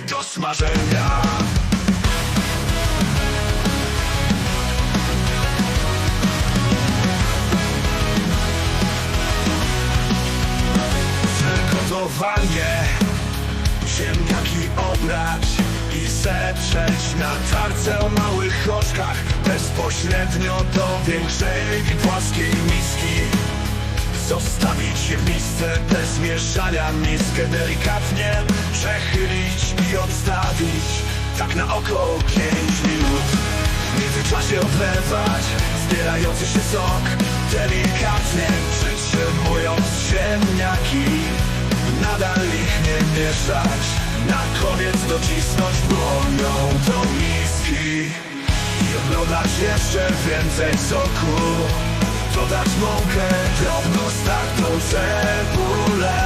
do smażenia. Przygotowanie Ziemniaki obrać i zetrzeć na tarce o małych oczkach. Bezpośrednio do większej płaskiej miski Zostawić misce bez mieszania Miskę delikatnie przechylić i odstawić. Tak na około 5 minut. W międzyczasie odlewać zbierający się sok Delikatnie przytrzymując ziemniaki. Nadal ich nie mieszać. Na koniec docisnąć dłonią do miski I odlodać jeszcze więcej soku Dodać mąkę, drobno startą cebulę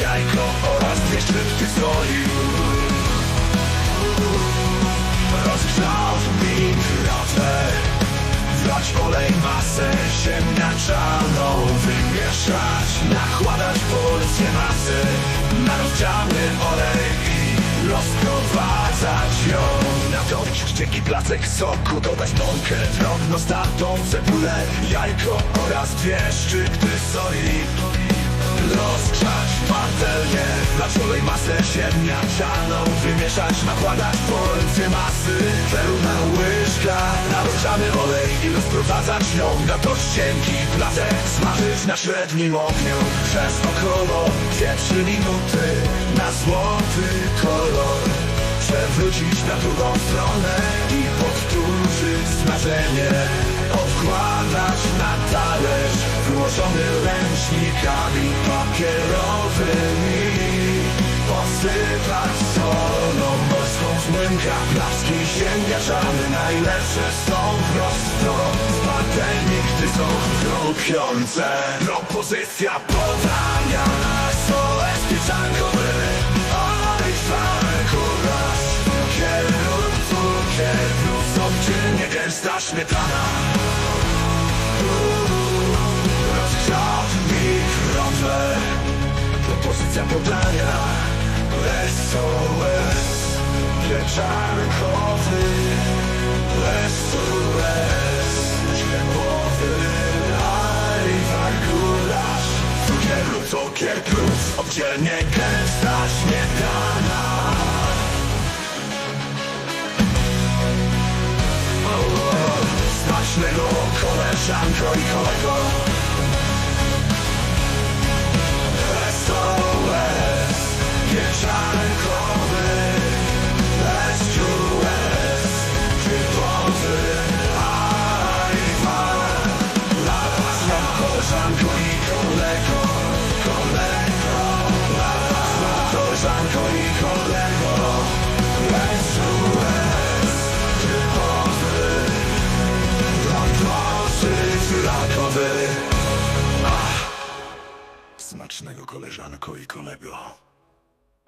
Jajko oraz dwie szczypty soli. Rozgrzał mikrofę Wlać olej, masę ziemniaczaną Wymieszać, nakładać porcję masy. Na rozgrzany olej i ją Wścieki placek soku Dodać mąkę, drobno startą cebulę Jajko oraz dwie szczypty soli. Rozgrzać patelnię Wlać olej, masę ziemniaczaną Wymieszać, nakładać porcję masy. Pełna łyżka Na rozgrzany olej i rozprowadzać ją. Na dość cienki placek Smażyć na średnim ogniu. Przez około 2-3 minuty Na złoty kolor Przewrócić na drugą stronę I powtórzyć smażenie Odkładać na talerz Wyłożony ręcznikami papierowymi. Posypać solą morską z młynka Placki ziemniaczane najlepsze są prosto Z patelni, gdy są chrupiące Propozycja podania śmietana Rozgrzał mikrofę Propozycja podania SOS Pieczarkowy SOS Źremowy Aliwar gulasz Cukier lub cukier plus Oddzielnie gęsta koleżanko i Smacznego koleżanko i kolego